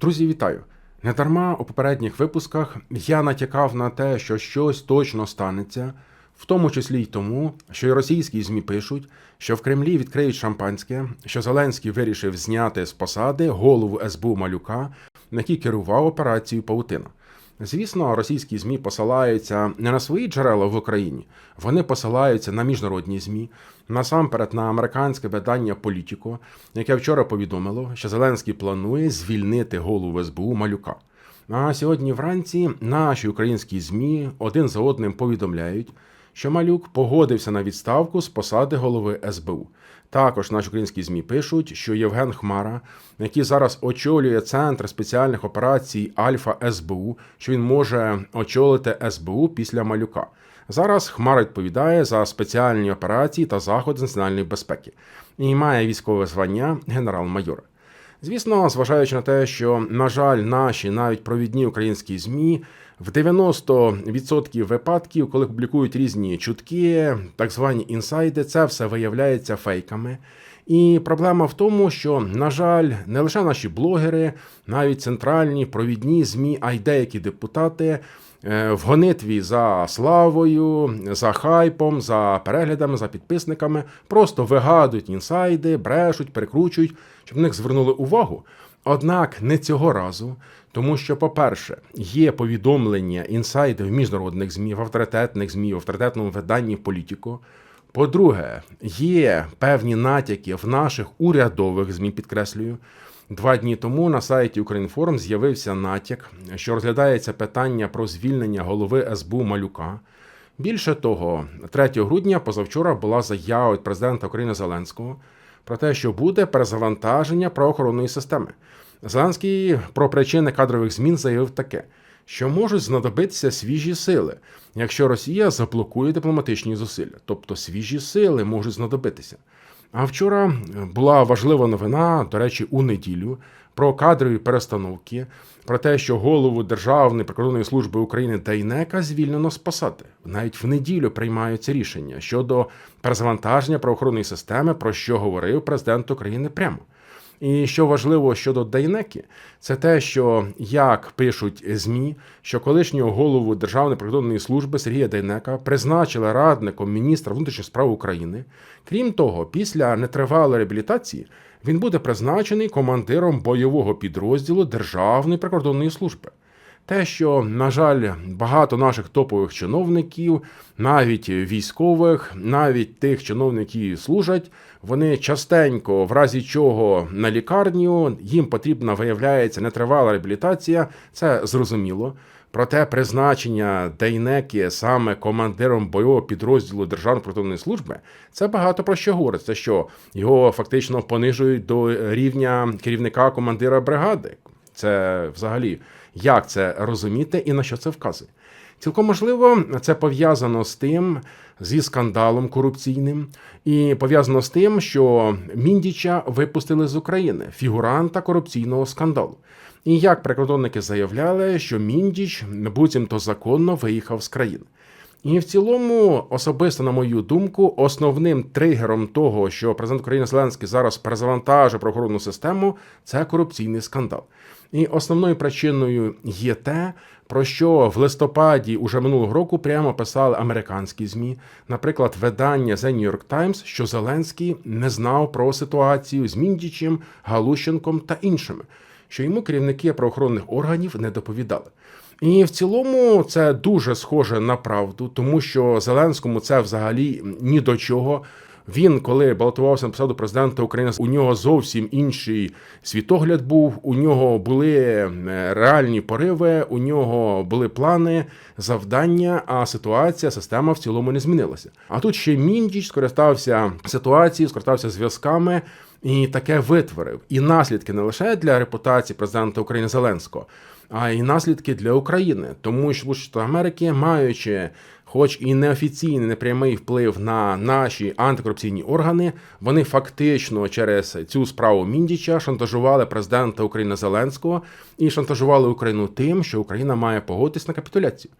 Друзі, вітаю! Недарма у попередніх випусках я натякав на те, що щось точно станеться, в тому числі й тому, що й російські ЗМІ пишуть, що в Кремлі відкриють шампанське, що Зеленський вирішив зняти з посади голову СБУ Малюка, який керував операцією Паутина. Звісно, російські ЗМІ посилаються не на свої джерела в Україні, вони посилаються на міжнародні ЗМІ, насамперед на американське видання Політіко, яке вчора повідомило, що Зеленський планує звільнити голову СБУ Малюка. А сьогодні вранці наші українські ЗМІ один за одним повідомляють, що Малюк погодився на відставку з посади голови СБУ. Також наші українські ЗМІ пишуть, що Євген Хмара, який зараз очолює центр спеціальних операцій Альфа СБУ, що він може очолити СБУ після малюка. Зараз Хмара відповідає за спеціальні операції та заходи національної безпеки і має військове звання генерал-майора. Звісно, зважаючи на те, що, на жаль, наші навіть провідні українські ЗМІ в 90% випадків, коли публікують різні чутки, так звані інсайди, це все виявляється фейками. І проблема в тому, що, на жаль, не лише наші блогери, навіть центральні провідні ЗМІ, а й деякі депутати в гонитві за славою, за хайпом, за переглядами, за підписниками просто вигадують інсайди, брешуть, перекручують, щоб в них звернули увагу. Однак не цього разу, тому що, по-перше, є повідомлення інсайди в міжнародних ЗМІ, в авторитетних ЗМІ, в авторитетному виданні політико. По-друге, є певні натяки в наших урядових ЗМІ, підкреслюю. Два дні тому на сайті Українформ з'явився натяк, що розглядається питання про звільнення голови СБУ Малюка. Більше того, 3 грудня позавчора була заява від президента України Зеленського про те, що буде перезавантаження правоохоронної системи. Зеленський про причини кадрових змін заявив таке, що можуть знадобитися свіжі сили, якщо Росія заблокує дипломатичні зусилля, тобто свіжі сили можуть знадобитися. А вчора була важлива новина, до речі, у неділю про кадрові перестановки, про те, що голову Державної прикордонної служби України Дайнека звільнено з посади. Навіть в неділю приймаються рішення щодо перезавантаження правоохоронної системи, про що говорив президент України прямо. І що важливо щодо Дайнеки, це те, що як пишуть змі, що колишнього голову Державної прикордонної служби Сергія Дайнека призначили радником міністра внутрішніх справ України. Крім того, після нетривалої реабілітації він буде призначений командиром бойового підрозділу Державної прикордонної служби. Те, що, на жаль, багато наших топових чиновників, навіть військових, навіть тих чиновників, які служать, вони частенько, в разі чого на лікарню, їм потрібна виявляється нетривала реабілітація, це зрозуміло. Проте призначення Дейнеки саме командиром бойового підрозділу Державної прикордонної служби це багато про що говорить. Це що його фактично понижують до рівня керівника командира бригади. Це взагалі як це розуміти і на що це вказує. Цілком можливо, це пов'язано з тим, зі скандалом корупційним, і пов'язано з тим, що Міндіча випустили з України фігуранта корупційного скандалу. І як прикордонники заявляли, що Міндіч буцімто законно виїхав з країни. І в цілому, особисто, на мою думку, основним тригером того, що президент України Зеленський зараз перезавантажує правоохоронну систему, це корупційний скандал. І основною причиною є те, про що в листопаді уже минулого року прямо писали американські змі, наприклад, видання The New York Times, що Зеленський не знав про ситуацію з Міндічем, Галущенком та іншими, що йому керівники правоохоронних органів не доповідали. І в цілому це дуже схоже на правду, тому що Зеленському це взагалі ні до чого. Він, коли балотувався на посаду президента України, у нього зовсім інший світогляд був. У нього були е, реальні пориви, у нього були плани, завдання. А ситуація, система в цілому не змінилася. А тут ще міндіч скористався ситуацією, скористався зв'язками. І таке витворив і наслідки не лише для репутації президента України Зеленського, а й наслідки для України, тому що Штати Америки, маючи хоч і неофіційний непрямий вплив на наші антикорупційні органи, вони фактично через цю справу Міндіча шантажували президента України Зеленського і шантажували Україну тим, що Україна має погодитись на капітуляцію.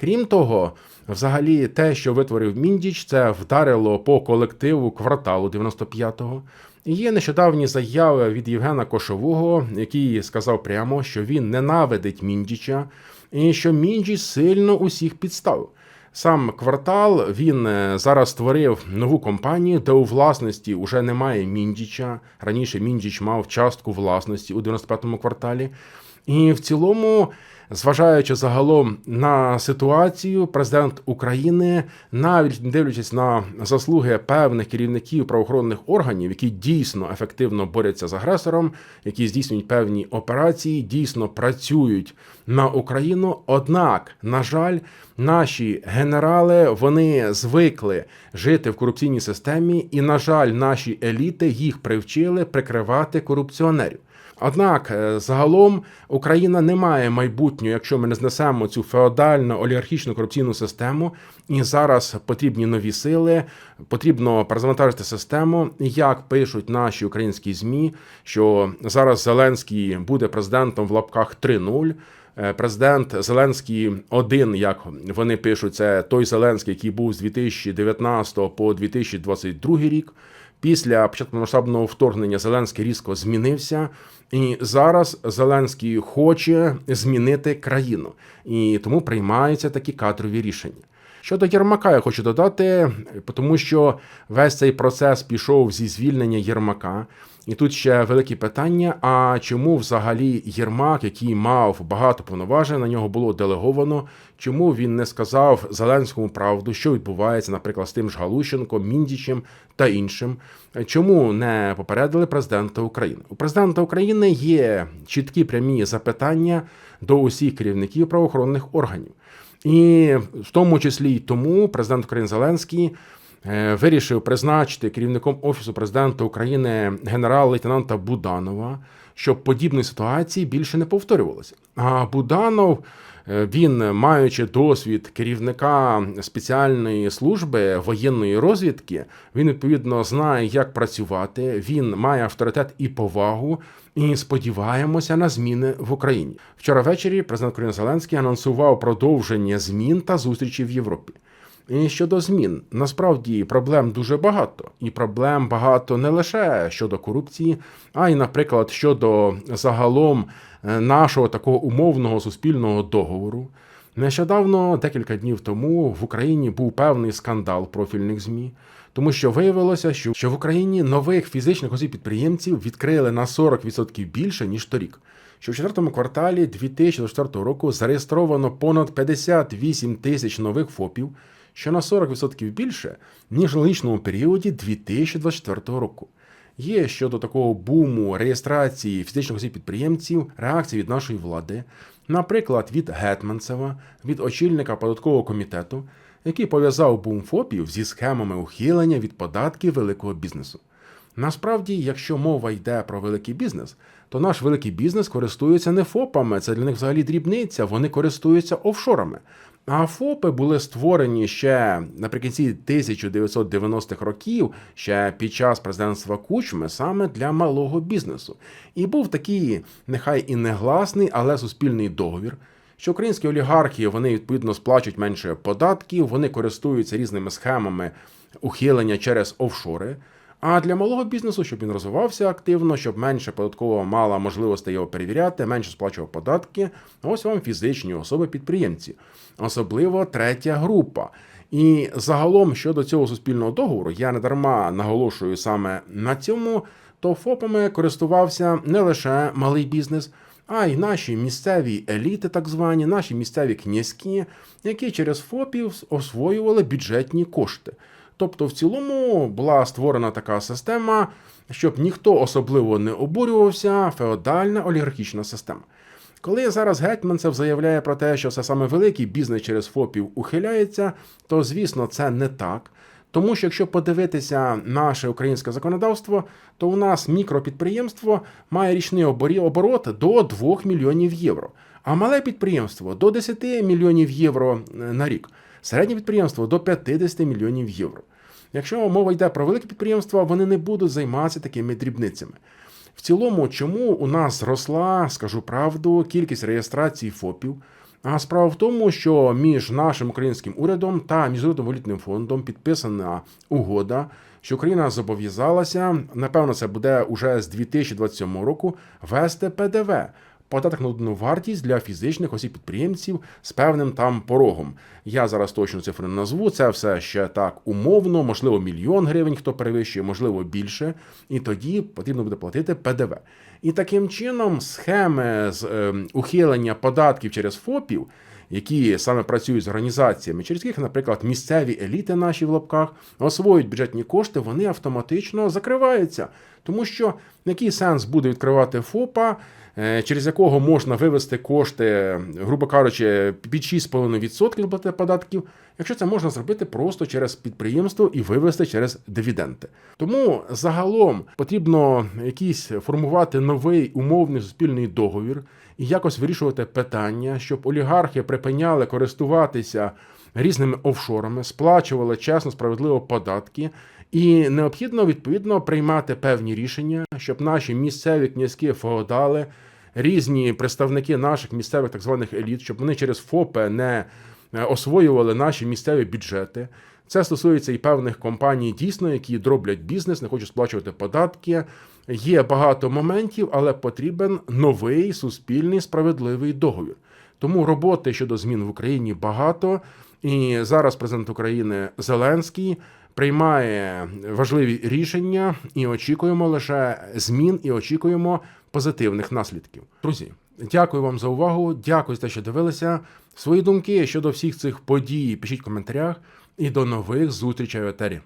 Крім того, взагалі, те, що витворив Міндіч, це вдарило по колективу кварталу 95-го. Є нещодавні заяви від Євгена Кошового, який сказав прямо, що він ненавидить Міндіча і що Міндіч сильно усіх підставив. Сам квартал він е, зараз створив нову компанію, де у власності вже немає Міндіча. Раніше Міндіч мав частку власності у 95-му кварталі. І в цілому, зважаючи загалом на ситуацію, президент України, навіть не дивлячись на заслуги певних керівників правоохоронних органів, які дійсно ефективно борються з агресором, які здійснюють певні операції, дійсно працюють на Україну. Однак, на жаль, наші генерали вони звикли жити в корупційній системі, і, на жаль, наші еліти їх привчили прикривати корупціонерів. Однак е, загалом Україна не має майбутнього, якщо ми не знесемо цю феодальну олігархічну корупційну систему. І зараз потрібні нові сили, потрібно перезавантажити систему. Як пишуть наші українські змі, що зараз Зеленський буде президентом в лапках 3.0, Е, Президент Зеленський один, як вони пишуть, це той Зеленський, який був з 2019 по 2022 рік. Після початку масштабного вторгнення Зеленський різко змінився, і зараз Зеленський хоче змінити країну, і тому приймаються такі кадрові рішення. Щодо Єрмака, я хочу додати, тому що весь цей процес пішов зі звільнення Єрмака. І тут ще велике питання: а чому взагалі Єрмак, який мав багато повноважень, на нього було делеговано, чому він не сказав Зеленському правду, що відбувається, наприклад, з тим ж Галущенко, Міндічем та іншим? Чому не попередили президента України? У президента України є чіткі прямі запитання до усіх керівників правоохоронних органів. І в тому числі й тому президент України Зеленський е, вирішив призначити керівником офісу президента України генерал-лейтенанта Буданова, щоб подібної ситуації більше не повторювалося. А Буданов. Е, Він, маючи досвід керівника спеціальної служби воєнної розвідки, він відповідно знає, як працювати. Він має авторитет і повагу, і сподіваємося на зміни в Україні. Вчора ввечері президент України Зеленський анонсував продовження змін та зустрічі в Європі. І щодо змін, насправді проблем дуже багато, і проблем багато не лише щодо корупції, а й, наприклад, щодо загалом е, нашого такого умовного суспільного договору. Нещодавно, декілька днів тому, в Україні був певний скандал профільних змі, тому що виявилося, що, в Україні нових фізичних осіб підприємців відкрили на 40% більше ніж торік. Що в четвертому кварталі 2024 року зареєстровано понад 58 тисяч нових ФОПів, що на 40% більше ніж в аналогічному періоді 2024 року. Є щодо такого буму реєстрації фізичних осіб підприємців реакції від нашої влади, наприклад, від Гетманцева, від очільника податкового комітету, який пов'язав бум ФОПів зі схемами ухилення від податків великого бізнесу. Насправді, якщо мова йде про великий бізнес, то наш великий бізнес користується не ФОПами, це для них взагалі дрібниця, вони користуються офшорами. А ФОПи були створені ще наприкінці 1990-х років, ще під час президентства Кучми, саме для малого бізнесу. І був такий, нехай і негласний, але суспільний договір. Що українські олігархи вони відповідно сплачують менше податків, вони користуються різними схемами ухилення через офшори. А для малого бізнесу, щоб він розвивався активно, щоб менше податково мала можливості його перевіряти, менше сплачував податки. Ось вам фізичні особи-підприємці, особливо третя група. І загалом щодо цього суспільного договору, я не дарма наголошую саме на цьому, то ФОПами користувався не лише малий бізнес, а й наші місцеві еліти, так звані, наші місцеві князькі, які через ФОПів освоювали бюджетні кошти. Тобто, в цілому була створена така система, щоб ніхто особливо не обурювався, феодальна олігархічна система. Коли зараз Гетьманцев заявляє про те, що це саме великий бізнес через ФОПів ухиляється, то звісно це не так. Тому що якщо подивитися наше українське законодавство, то у нас мікропідприємство має річний оборот до 2 мільйонів євро, а мале підприємство до 10 мільйонів євро е, на рік, середнє підприємство до 50 мільйонів євро. Якщо мова йде про велике підприємство, вони не будуть займатися такими дрібницями. В цілому, чому у нас зросла, скажу правду, кількість реєстрацій ФОПів? А справа в тому, що між нашим українським урядом та міжнародним валютним фондом підписана угода, що Україна зобов'язалася, напевно, це буде уже з 2027 року вести ПДВ. Податок на додану вартість для фізичних осіб підприємців з певним там порогом. Я зараз точну цифру не назву. Це все ще так умовно, можливо, мільйон гривень, хто перевищує, можливо, більше. І тоді потрібно буде платити ПДВ. І таким чином схеми з е, ухилення податків через ФОПів, які саме працюють з організаціями, через яких, наприклад, місцеві еліти наші в лапках освоюють бюджетні кошти, вони автоматично закриваються. Тому що який сенс буде відкривати ФОПа, е, через якого можна вивести кошти, грубо кажучи, під 6,5% плати податків, якщо це можна зробити просто через підприємство і вивести через дивіденди. Тому загалом потрібно якийсь формувати новий умовний суспільний договір і якось вирішувати питання, щоб олігархи припиняли користуватися різними офшорами, сплачували чесно, справедливо податки. І необхідно відповідно приймати певні рішення, щоб наші місцеві князькі феодали, різні представники наших місцевих так званих еліт, щоб вони через ФОПи не е, освоювали наші місцеві бюджети. Це стосується і певних компаній, дійсно, які дроблять бізнес, не хочуть сплачувати податки. Є багато моментів, але потрібен новий суспільний справедливий договір. Тому роботи щодо змін в Україні багато. І зараз президент України Зеленський приймає важливі рішення і очікуємо лише змін, і очікуємо позитивних наслідків. Друзі, дякую вам за увагу. Дякую за те, що дивилися. Свої думки щодо всіх цих подій пишіть в коментарях. І до нових зустрічей в етері.